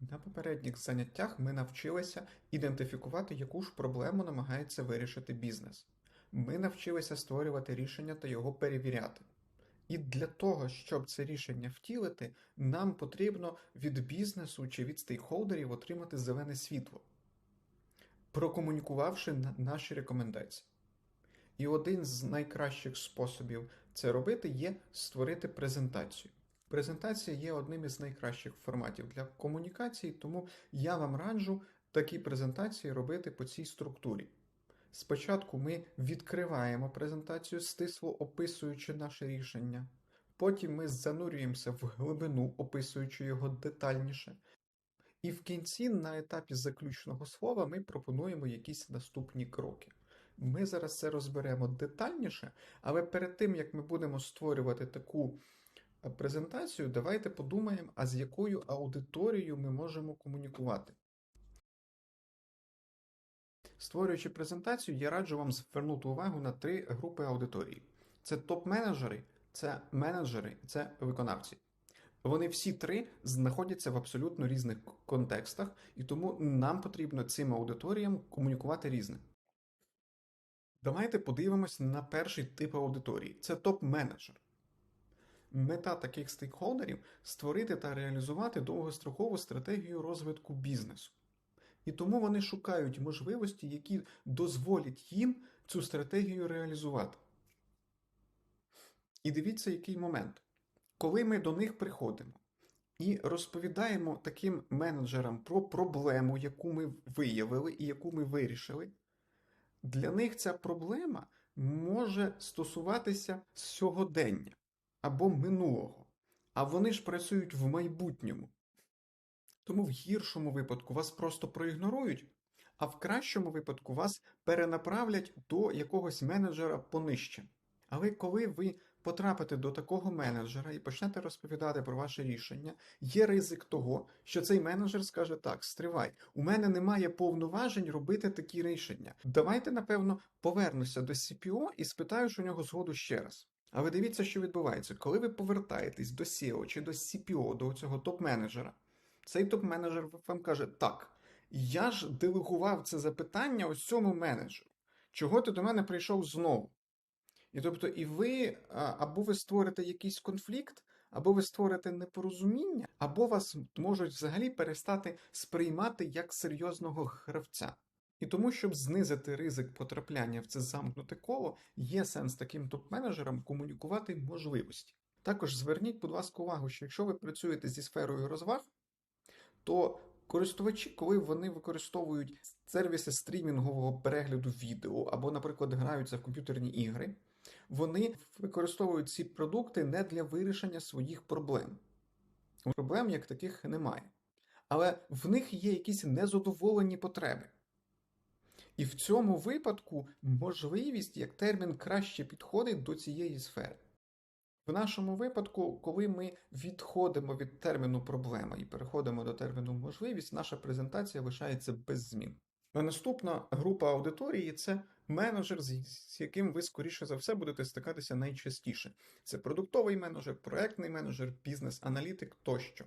На попередніх заняттях ми навчилися ідентифікувати, яку ж проблему намагається вирішити бізнес. Ми навчилися створювати рішення та його перевіряти. І для того, щоб це рішення втілити, нам потрібно від бізнесу чи від стейкхолдерів отримати зелене світло, прокомунікувавши наші рекомендації. І один з найкращих способів це робити є створити презентацію. Презентація є одним із найкращих форматів для комунікації, тому я вам раджу такі презентації робити по цій структурі. Спочатку ми відкриваємо презентацію, стисло описуючи наше рішення. Потім ми занурюємося в глибину, описуючи його детальніше. І в кінці, на етапі заключного слова, ми пропонуємо якісь наступні кроки. Ми зараз це розберемо детальніше, але перед тим як ми будемо створювати таку презентацію, давайте подумаємо, а з якою аудиторією ми можемо комунікувати. Створюючи презентацію, я раджу вам звернути увагу на три групи аудиторії: це топ-менеджери, це менеджери, це виконавці. Вони всі три знаходяться в абсолютно різних контекстах, і тому нам потрібно цим аудиторіям комунікувати різне. Давайте подивимось на перший тип аудиторії це топ-менеджер. Мета таких стейкхолдерів створити та реалізувати довгострокову стратегію розвитку бізнесу. І тому вони шукають можливості, які дозволять їм цю стратегію реалізувати. І дивіться, який момент. Коли ми до них приходимо і розповідаємо таким менеджерам про проблему, яку ми виявили і яку ми вирішили, для них ця проблема може стосуватися сьогодення або минулого. А вони ж працюють в майбутньому. Тому в гіршому випадку вас просто проігнорують, а в кращому випадку вас перенаправлять до якогось менеджера понижче. Але коли ви потрапите до такого менеджера і почнете розповідати про ваше рішення, є ризик того, що цей менеджер скаже так: стривай, у мене немає повноважень робити такі рішення. Давайте, напевно, повернуся до CPO і спитаю у нього згоду ще раз. Але дивіться, що відбувається, коли ви повертаєтесь до SEO чи до CPO, до цього топ-менеджера, цей топ-менеджер вам каже: Так, я ж делегував це запитання ось цьому менеджеру. Чого ти до мене прийшов знову? І тобто, і ви або ви створите якийсь конфлікт, або ви створите непорозуміння, або вас можуть взагалі перестати сприймати як серйозного гравця. І тому, щоб знизити ризик потрапляння в це замкнуте коло, є сенс таким топ-менеджерам комунікувати можливості. Також зверніть, будь ласка, увагу, що якщо ви працюєте зі сферою розваг, то користувачі, коли вони використовують сервіси стрімінгового перегляду відео або, наприклад, граються в комп'ютерні ігри, вони використовують ці продукти не для вирішення своїх проблем. Проблем як таких немає. Але в них є якісь незадоволені потреби. І в цьому випадку можливість як термін краще підходить до цієї сфери. В нашому випадку, коли ми відходимо від терміну проблема і переходимо до терміну можливість, наша презентація лишається без змін. А наступна група аудиторії це менеджер, з яким ви, скоріше за все, будете стикатися найчастіше. Це продуктовий менеджер, проектний менеджер, бізнес-аналітик тощо.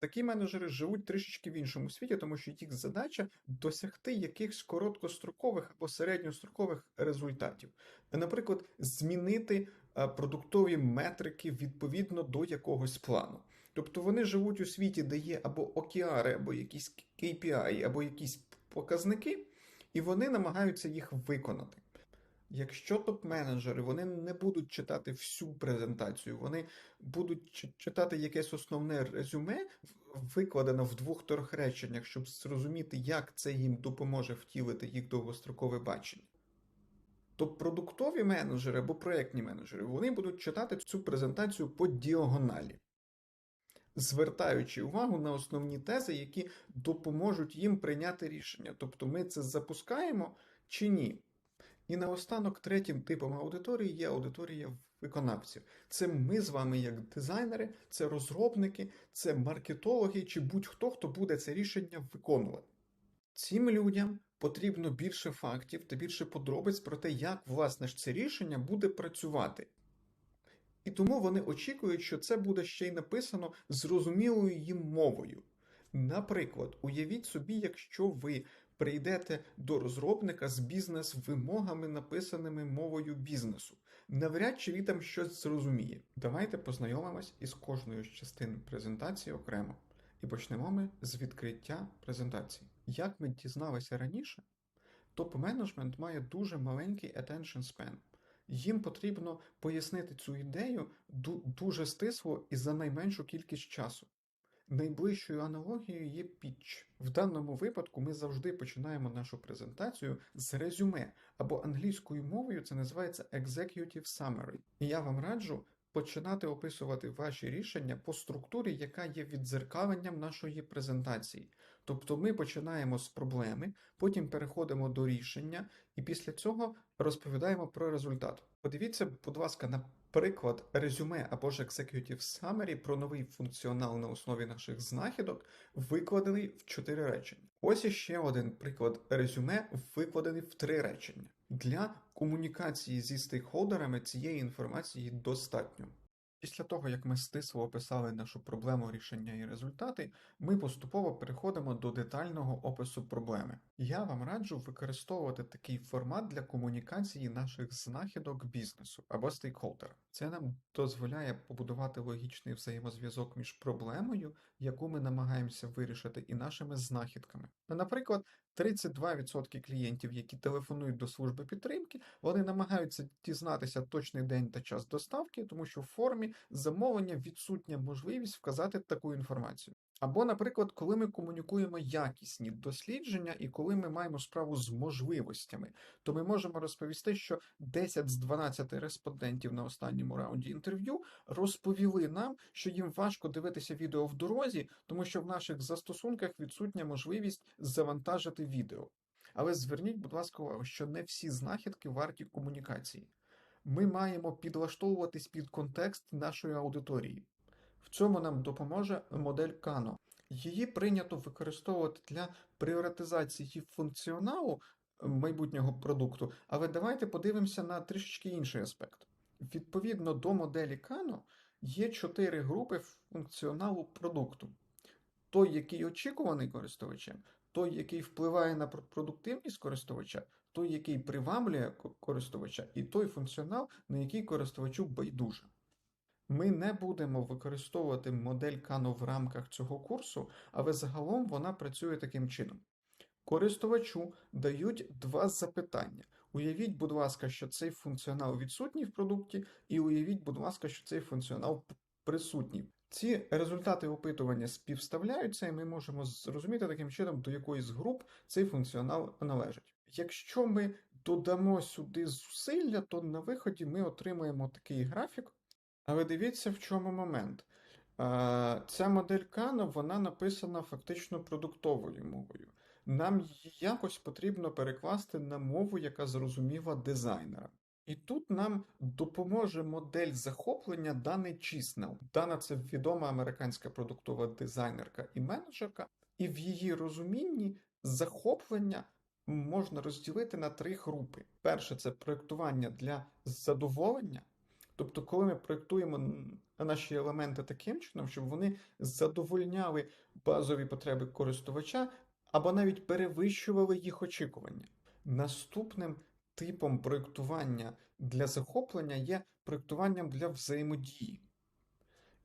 Такі менеджери живуть трішечки в іншому світі, тому що їх задача досягти якихось короткострокових або середньострокових результатів. Наприклад, змінити е, продуктові метрики відповідно до якогось плану. Тобто вони живуть у світі, де є або окіари, або якісь KPI, або якісь показники, і вони намагаються їх виконати. Якщо топ-менеджери вони не будуть читати всю презентацію, вони будуть читати якесь основне резюме, викладене в двох-трьох реченнях, щоб зрозуміти, як це їм допоможе втілити їх довгострокове бачення. То продуктові менеджери або проєктні менеджери вони будуть читати цю презентацію по діагоналі, звертаючи увагу на основні тези, які допоможуть їм прийняти рішення. Тобто ми це запускаємо чи ні. І наостанок третім типом аудиторії є аудиторія виконавців. Це ми з вами, як дизайнери, це розробники, це маркетологи чи будь-хто, хто буде це рішення виконувати. Цим людям потрібно більше фактів та більше подробиць про те, як власне ж це рішення буде працювати. І тому вони очікують, що це буде ще й написано зрозумілою їм мовою. Наприклад, уявіть собі, якщо ви прийдете до розробника з бізнес-вимогами, написаними мовою бізнесу. Навряд чи він там щось зрозуміє. Давайте познайомимось із кожною з частин презентації окремо. І почнемо ми з відкриття презентації. Як ми дізналися раніше, топ-менеджмент має дуже маленький attention span. Їм потрібно пояснити цю ідею ду- дуже стисло і за найменшу кількість часу. Найближчою аналогією є пітч. В даному випадку ми завжди починаємо нашу презентацію з резюме, або англійською мовою це називається Executive Summary. І я вам раджу починати описувати ваші рішення по структурі, яка є віддзеркаленням нашої презентації. Тобто ми починаємо з проблеми, потім переходимо до рішення, і після цього розповідаємо про результат. Подивіться, будь ласка, на приклад резюме або ж Executive Summary про новий функціонал на основі наших знахідок, викладений в чотири речення. Ось іще один приклад резюме, викладений в три речення. Для комунікації зі стейкхолдерами цієї інформації достатньо. Після того, як ми стисло описали нашу проблему рішення і результати, ми поступово переходимо до детального опису проблеми. Я вам раджу використовувати такий формат для комунікації наших знахідок бізнесу або стейкхолдера. Це нам дозволяє побудувати логічний взаємозв'язок між проблемою, яку ми намагаємося вирішити, і нашими знахідками. Ну, Наприклад, 32% клієнтів, які телефонують до служби підтримки, вони намагаються дізнатися точний день та час доставки, тому що в формі замовлення відсутня можливість вказати таку інформацію. Або, наприклад, коли ми комунікуємо якісні дослідження і коли ми маємо справу з можливостями, то ми можемо розповісти, що 10 з 12 респондентів на останньому раунді інтерв'ю розповіли нам, що їм важко дивитися відео в дорозі, тому що в наших застосунках відсутня можливість завантажити відео. Але зверніть, будь ласка, увагу, що не всі знахідки варті комунікації. Ми маємо підлаштовуватись під контекст нашої аудиторії. В цьому нам допоможе модель Kano. Її прийнято використовувати для пріоритизації функціоналу е, майбутнього продукту, але давайте подивимося на трішечки інший аспект. Відповідно до моделі Kano є чотири групи функціоналу продукту: той, який очікуваний користувачем, той, який впливає на продуктивність користувача, той, який приваблює користувача, і той функціонал, на який користувачу байдуже. Ми не будемо використовувати модель Kano в рамках цього курсу, але загалом вона працює таким чином. Користувачу дають два запитання. Уявіть, будь ласка, що цей функціонал відсутній в продукті, і уявіть, будь ласка, що цей функціонал присутній. Ці результати опитування співставляються, і ми можемо зрозуміти таким чином, до якої з груп цей функціонал належить. Якщо ми додамо сюди зусилля, то на виході ми отримаємо такий графік. Але дивіться, в чому момент. Е, Ця модель Kano, вона написана фактично продуктовою мовою. Нам її якось потрібно перекласти на мову, яка зрозуміла дизайнера. І тут нам допоможе модель захоплення Дани Чіснел. Дана це відома американська продуктова дизайнерка і менеджерка, і в її розумінні захоплення можна розділити на три групи. Перше це проєктування для задоволення. Тобто, коли ми проєктуємо наші елементи таким чином, щоб вони задовольняли базові потреби користувача або навіть перевищували їх очікування. Наступним типом проєктування для захоплення є проєктуванням для взаємодії.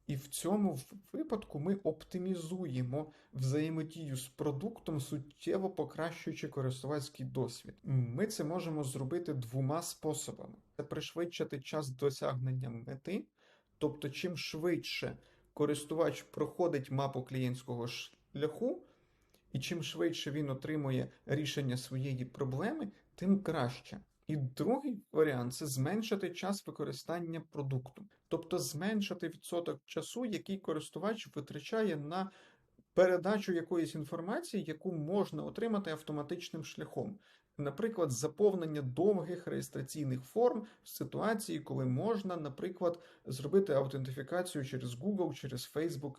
І в цьому випадку ми оптимізуємо взаємодію з продуктом, суттєво покращуючи користувацький досвід. Ми це можемо зробити двома способами: це пришвидшити час досягнення мети, тобто, чим швидше користувач проходить мапу клієнтського шляху, і чим швидше він отримує рішення своєї проблеми, тим краще. І другий варіант це зменшити час використання продукту, тобто зменшити відсоток часу, який користувач витрачає на передачу якоїсь інформації, яку можна отримати автоматичним шляхом. Наприклад, заповнення довгих реєстраційних форм в ситуації, коли можна, наприклад, зробити аутентифікацію через Google, через Facebook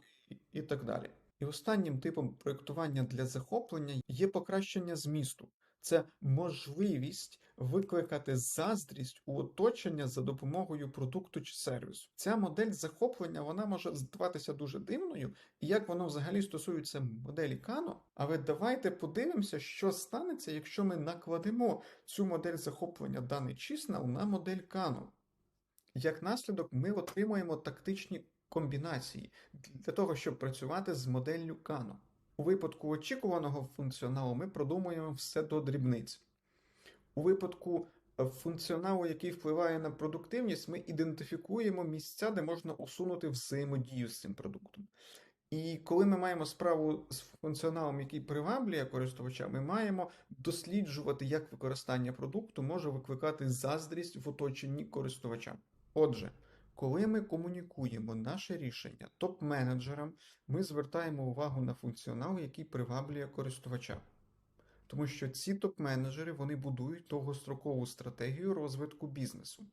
і- так далі. І останнім типом проєктування для захоплення є покращення змісту. Це можливість викликати заздрість у оточення за допомогою продукту чи сервісу. Ця модель захоплення вона може здаватися дуже дивною, і як воно взагалі стосується моделі Кано. Але давайте подивимося, що станеться, якщо ми накладемо цю модель захоплення даний чисел на модель Кано. Як наслідок, ми отримуємо тактичні комбінації для того, щоб працювати з моделлю Кано. У випадку очікуваного функціоналу ми продумуємо все до дрібниць. У випадку е, функціоналу, який впливає на продуктивність, ми ідентифікуємо місця, де можна усунути взаємодію з цим продуктом. І коли ми маємо справу з функціоналом, який приваблює користувача, ми маємо досліджувати, як використання продукту може викликати заздрість в оточенні користувача. Отже, коли ми комунікуємо наше рішення топ-менеджерам, ми звертаємо увагу на функціонал, який приваблює користувача. Тому що ці топ-менеджери вони будують довгострокову стратегію розвитку бізнесу.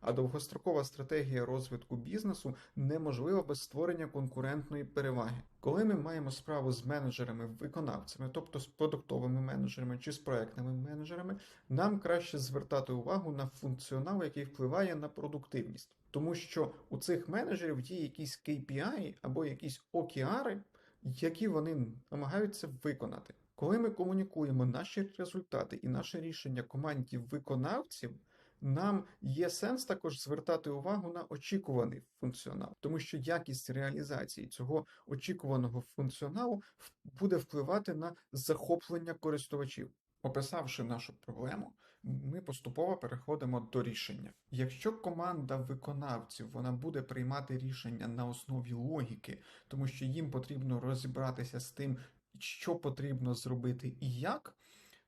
А довгострокова стратегія розвитку бізнесу неможлива без створення конкурентної переваги. Коли ми маємо справу з менеджерами-виконавцями, тобто з продуктовими менеджерами чи з проектними менеджерами, нам краще звертати увагу на функціонал, який впливає на продуктивність. Тому що у цих менеджерів є якісь KPI або якісь OKR, які вони намагаються виконати. Коли ми комунікуємо наші результати і наше рішення команді виконавців, нам є сенс також звертати увагу на очікуваний функціонал, тому що якість реалізації цього очікуваного функціоналу буде впливати на захоплення користувачів. Описавши нашу проблему, ми поступово переходимо до рішення. Якщо команда виконавців вона буде приймати рішення на основі логіки, тому що їм потрібно розібратися з тим, що потрібно зробити і як,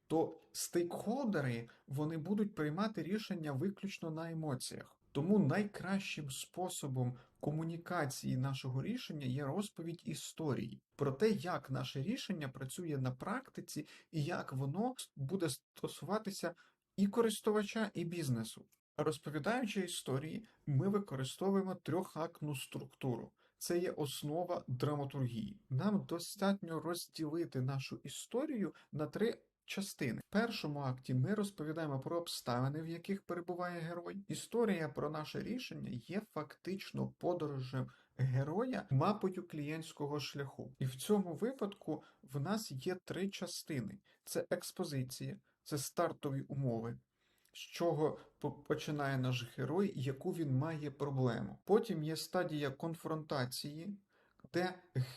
то стейкхолдери вони будуть приймати рішення виключно на емоціях. Тому найкращим способом комунікації нашого рішення є розповідь історії про те, як наше рішення працює на практиці і як воно буде стосуватися і користувача, і бізнесу. Розповідаючи історії, ми використовуємо трьохактну структуру. Це є основа драматургії. Нам достатньо розділити нашу історію на три частини. В першому акті ми розповідаємо про обставини, в яких перебуває герой. Історія про наше рішення є фактично подорожем героя мапою клієнтського шляху. І в цьому випадку в нас є три частини: це експозиція, це стартові умови. З чого починає наш герой, яку він має проблему. Потім є стадія конфронтації, де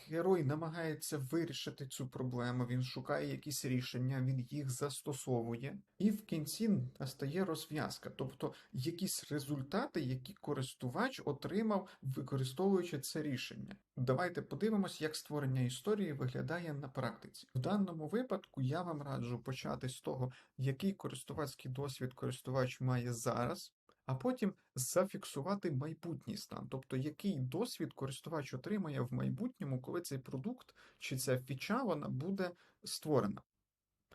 герой намагається вирішити цю проблему, він шукає якісь рішення, він їх застосовує, і в кінці настає розв'язка, тобто якісь результати, які користувач отримав, використовуючи це рішення. Давайте подивимось, як створення історії виглядає на практиці. В даному випадку я вам раджу почати з того, який користувацький досвід користувач має зараз а потім зафіксувати майбутній стан, тобто який досвід користувач отримає в майбутньому, коли цей продукт чи ця фіча вона буде створена.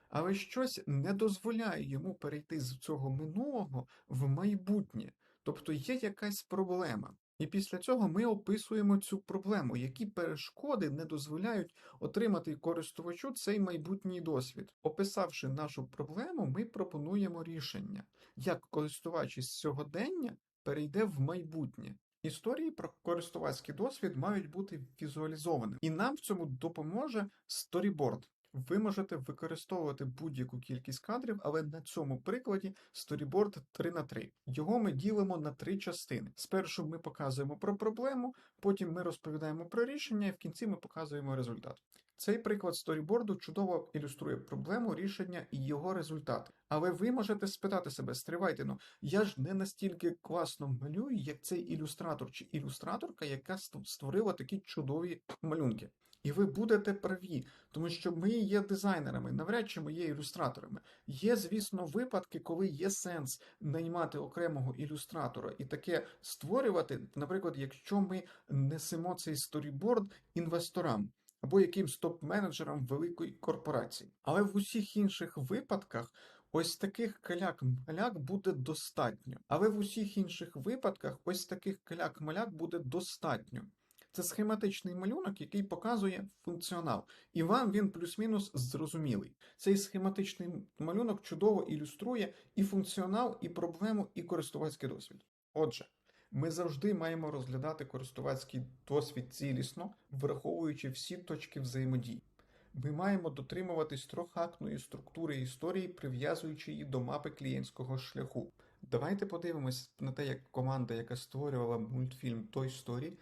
Але щось не дозволяє йому перейти з цього минулого в майбутнє, тобто є якась проблема. І після цього ми описуємо цю проблему, які перешкоди не дозволяють отримати користувачу цей майбутній досвід. Описавши нашу проблему, ми пропонуємо рішення, як користувач із сьогодення перейде в майбутнє. Історії про користувацький досвід мають бути візуалізованими, і нам в цьому допоможе сторіборд. Ви можете використовувати будь-яку кількість кадрів, але на цьому прикладі сторіборд 3 на 3. Його ми ділимо на три частини. Спершу ми показуємо про проблему, потім ми розповідаємо про рішення, і в кінці ми показуємо результат. Цей приклад сторіборду чудово ілюструє проблему, рішення і його результати. Але ви можете спитати себе, стривайте, ну я ж не настільки класно малюю, як цей ілюстратор чи ілюстраторка, яка створила такі чудові малюнки. І ви будете праві, тому що ми є дизайнерами, навряд чи ми є ілюстраторами. Є, звісно, випадки, коли є сенс наймати окремого ілюстратора і таке створювати, наприклад, якщо ми несемо цей сторіборд інвесторам. Або якимсь топ-менеджерам великої корпорації. Але в усіх інших випадках ось таких каляк-маляк буде достатньо. Але в усіх інших випадках ось таких каляк-маляк буде достатньо. Це схематичний малюнок, який показує функціонал. І вам він плюс-мінус зрозумілий. Цей схематичний малюнок чудово ілюструє і функціонал, і проблему, і користувацький досвід. Отже, ми завжди маємо розглядати користувацький досвід цілісно, враховуючи всі точки взаємодії. Ми маємо дотримуватись трьохактної структури історії, прив'язуючи її до мапи клієнтського шляху. Давайте подивимось на те, як команда, яка створювала мультфільм Toy Story,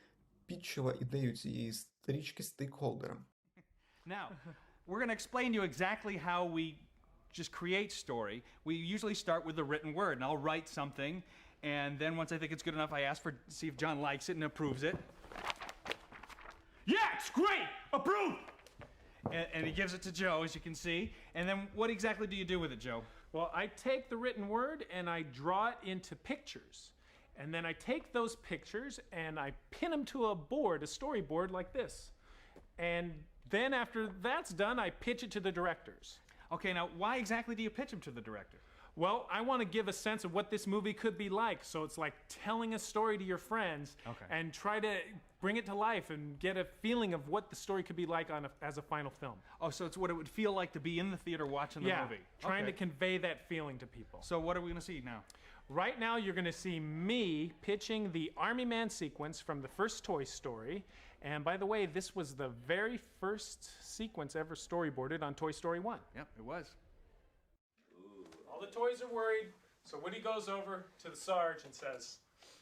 підчила ідею цієї стрічки стейкхолдерам. Now, we're going to explain to you exactly how we just create story. We usually start with the written word, and I'll write something, and then once I think it's good enough, I ask for see if John likes it and approves it. Yeah, it's great. Approved. And, and he gives it to Joe, as you can see. And then what exactly do you do with it, Joe? Well, I take the written word and I draw it into pictures. And then I take those pictures and I pin them to a board, a storyboard like this. And then after that's done, I pitch it to the directors. Okay, now why exactly do you pitch them to the director? Well, I want to give a sense of what this movie could be like. So it's like telling a story to your friends Okay. and try to bring it to life and get a feeling of what the story could be like on a, as a final film. Oh, so it's what it would feel like to be in the theater watching the yeah, movie. trying Okay. to convey that feeling to people. So what are we going to see now? Right now, you're going to see me pitching the Army Man sequence from the first Toy Story. And by the way, this was the very first sequence ever storyboarded on Toy Story 1. Yep, it was. All the toys are worried, so Woody goes over to the Sarge and says,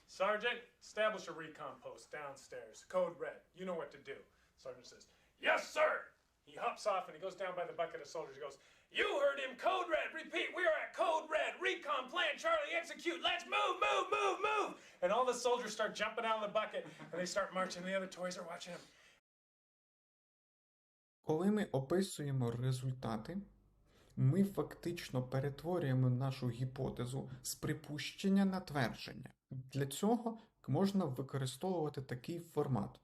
Sergeant, establish a recon post downstairs. Code red. You know what to do. Sergeant says, Yes, sir. He hops off and he goes down by the bucket of soldiers. He goes, You heard him. Code red. Repeat. We are at code red. Recon plan. Charlie, execute. Let's move, move, move, move. And all the soldiers start jumping out of the bucket and they start marching. The other toys are watching them. Коли ми описуємо результати, ми фактично перетворюємо нашу гіпотезу з припущення на твердження. Для цього можна використовувати такий формат,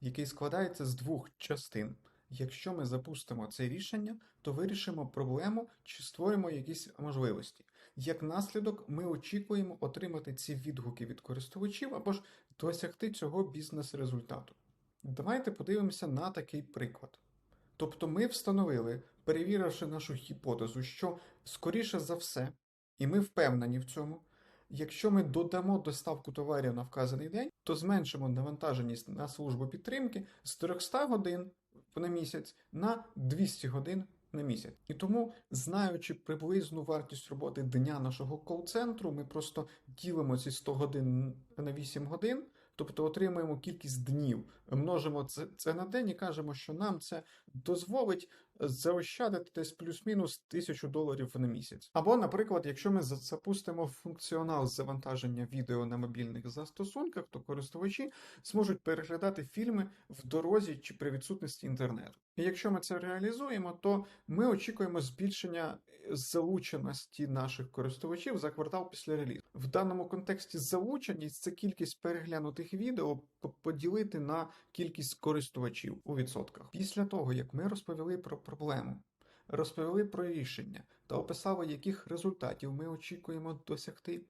який складається з двох частин. Якщо ми запустимо це рішення, то вирішимо проблему чи створимо якісь можливості. Як наслідок, ми очікуємо отримати ці відгуки від користувачів або ж досягти цього бізнес-результату. Давайте подивимося на такий приклад. Тобто ми встановили, перевіривши нашу гіпотезу, що скоріше за все, і ми впевнені в цьому, якщо ми додамо доставку товарів на вказаний день, то зменшимо навантаженість на службу підтримки з 300 годин на місяць на 200 годин на місяць. І тому, знаючи приблизну вартість роботи дня нашого кол-центру, ми просто ділимо ці 100 годин на 8 годин, тобто отримуємо кількість днів, множимо це, це на день і кажемо, що нам це дозволить заощадити десь плюс-мінус тисячу доларів на місяць. Або, наприклад, якщо ми запустимо функціонал завантаження відео на мобільних застосунках, то користувачі зможуть переглядати фільми в дорозі чи при відсутності інтернету. І якщо ми це реалізуємо, то ми очікуємо збільшення залученості наших користувачів за квартал після релізу. В даному контексті залученість це кількість переглянутих відео поділити на кількість користувачів у відсотках. Після того, як ми розповіли про проблему, розповіли про рішення та описали, яких результатів ми очікуємо досягти.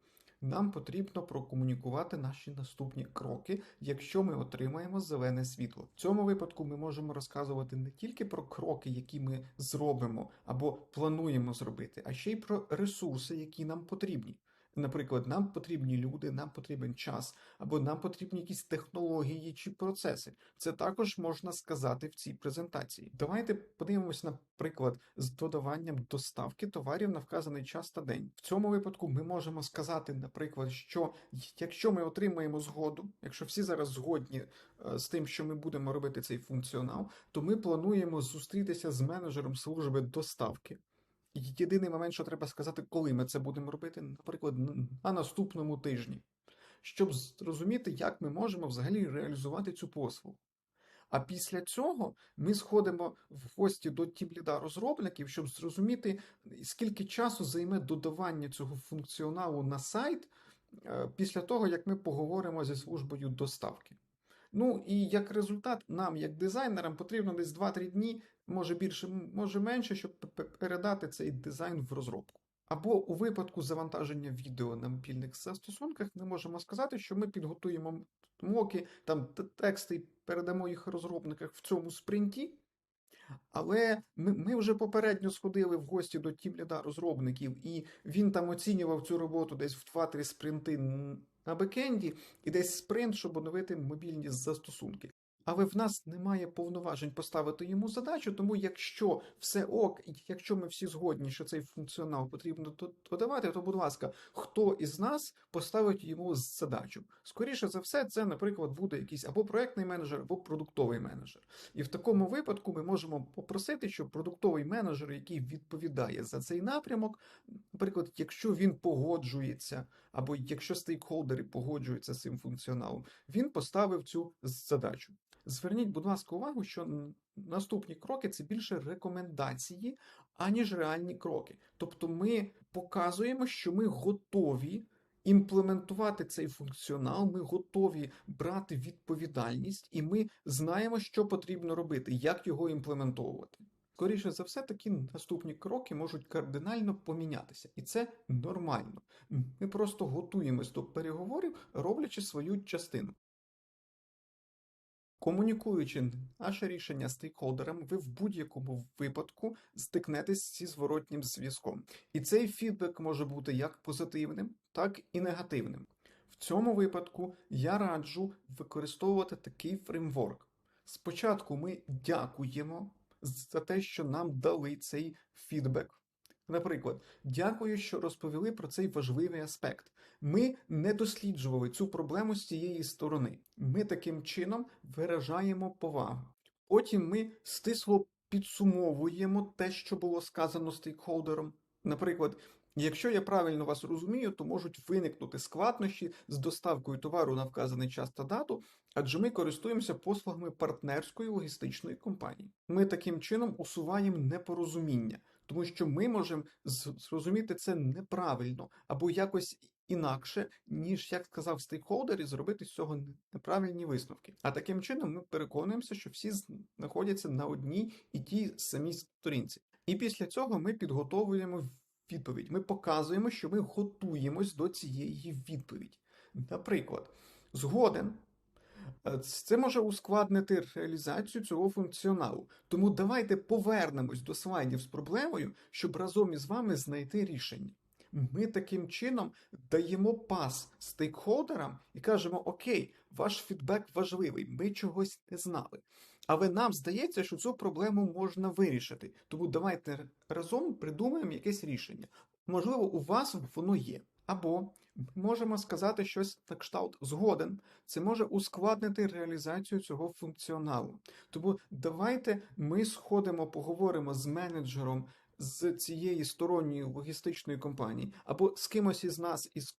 Нам потрібно прокомунікувати наші наступні кроки, якщо ми отримаємо зелене світло. В цьому випадку ми можемо розказувати не тільки про кроки, які ми зробимо або плануємо зробити, а ще й про ресурси, які нам потрібні. Наприклад, нам потрібні люди, нам потрібен час, або нам потрібні якісь технології чи процеси. Це також можна сказати в цій презентації. Давайте подивимось на приклад з додаванням доставки товарів на вказаний час та день. В цьому випадку ми можемо сказати, наприклад, що якщо ми отримаємо згоду, якщо всі зараз згодні е, з тим, що ми будемо робити цей функціонал, то ми плануємо зустрітися з менеджером служби доставки. Єдиний момент, що треба сказати, коли ми це будемо робити, наприклад, на наступному тижні, щоб зрозуміти, як ми можемо взагалі реалізувати цю послугу. А після цього ми сходимо в гості до тімліда розробників, щоб зрозуміти, скільки часу займе додавання цього функціоналу на сайт е, після того, як ми поговоримо зі службою доставки. Ну і як результат, нам, як дизайнерам, потрібно десь 2-3 дні, може більше, може менше, щоб передати цей дизайн в розробку. Або у випадку завантаження відео на мобільних застосунках ми можемо сказати, що ми підготуємо моки, там тексти і передамо їх розробниках в цьому спринті. Але ми, ми вже попередньо сходили в гості до тімліда розробників, і він там оцінював цю роботу десь в 2-3 спринти на бекенді, і десь спринт, щоб оновити мобільні застосунки. Але в нас немає повноважень поставити йому задачу, тому якщо все ок, і якщо ми всі згодні, що цей функціонал потрібно додавати, то, будь ласка, хто із нас поставить йому задачу? Скоріше за все, це, наприклад, буде якийсь або проектний менеджер, або продуктовий менеджер. І в такому випадку ми можемо попросити, щоб продуктовий менеджер, який відповідає за цей напрямок, наприклад, якщо він погоджується, або якщо стейкхолдери погоджуються з цим функціоналом, він поставив цю задачу. Зверніть, будь ласка, увагу, що наступні кроки це більше рекомендації, аніж реальні кроки. Тобто ми показуємо, що ми готові імплементувати цей функціонал, ми готові брати відповідальність, і ми знаємо, що потрібно робити, як його імплементовувати. Скоріше за все, такі наступні кроки можуть кардинально помінятися, і це нормально. Ми просто готуємось до переговорів, роблячи свою частину. Комунікуючи наше рішення з стейкхолдерами, ви в будь-якому випадку стикнетесь зі зворотнім зв'язком. І цей фідбек може бути як позитивним, так і негативним. В цьому випадку я раджу використовувати такий фреймворк. Спочатку ми дякуємо за те, що нам дали цей фідбек. Наприклад, дякую, що розповіли про цей важливий аспект. Ми не досліджували цю проблему з цієї сторони. Ми таким чином виражаємо повагу. Потім ми стисло підсумовуємо те, що було сказано стейкхолдером. Наприклад, якщо я правильно вас розумію, то можуть виникнути складнощі з доставкою товару на вказаний час та дату, адже ми користуємося послугами партнерської логістичної компанії. Ми таким чином усуваємо непорозуміння, тому що ми можемо зрозуміти це неправильно або якось інакше, ніж як сказав стейкхолдер, і зробити з цього неправильні висновки. А таким чином ми переконуємося, що всі знаходяться на одній і тій самій сторінці. І після цього ми підготовуємо відповідь. Ми показуємо, що ми готуємось до цієї відповіді. Наприклад, згоден. Е, Це може ускладнити реалізацію цього функціоналу. Тому давайте повернемось до слайдів з проблемою, щоб разом із вами знайти рішення. Ми таким чином даємо пас стейкхолдерам і кажемо: Окей, ваш фідбек важливий, ми чогось не знали. Але нам здається, що цю проблему можна вирішити. Тому давайте разом придумаємо якесь рішення. Можливо, у вас воно є. Або можемо сказати щось на кшталт згоден. Це може ускладнити реалізацію цього функціоналу. Тому давайте ми сходимо, поговоримо з менеджером з цієї сторонньої логістичної компанії, або з кимось із нас із.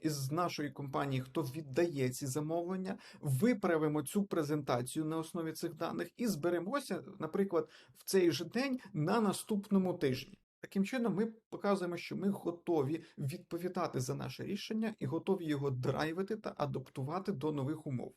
Із нашої компанії, хто віддає ці замовлення, виправимо цю презентацію на основі цих даних і зберемося, наприклад, в цей же день на наступному тижні. Таким чином, ми показуємо, що ми готові відповідати за наше рішення і готові його драйвити та адаптувати до нових умов.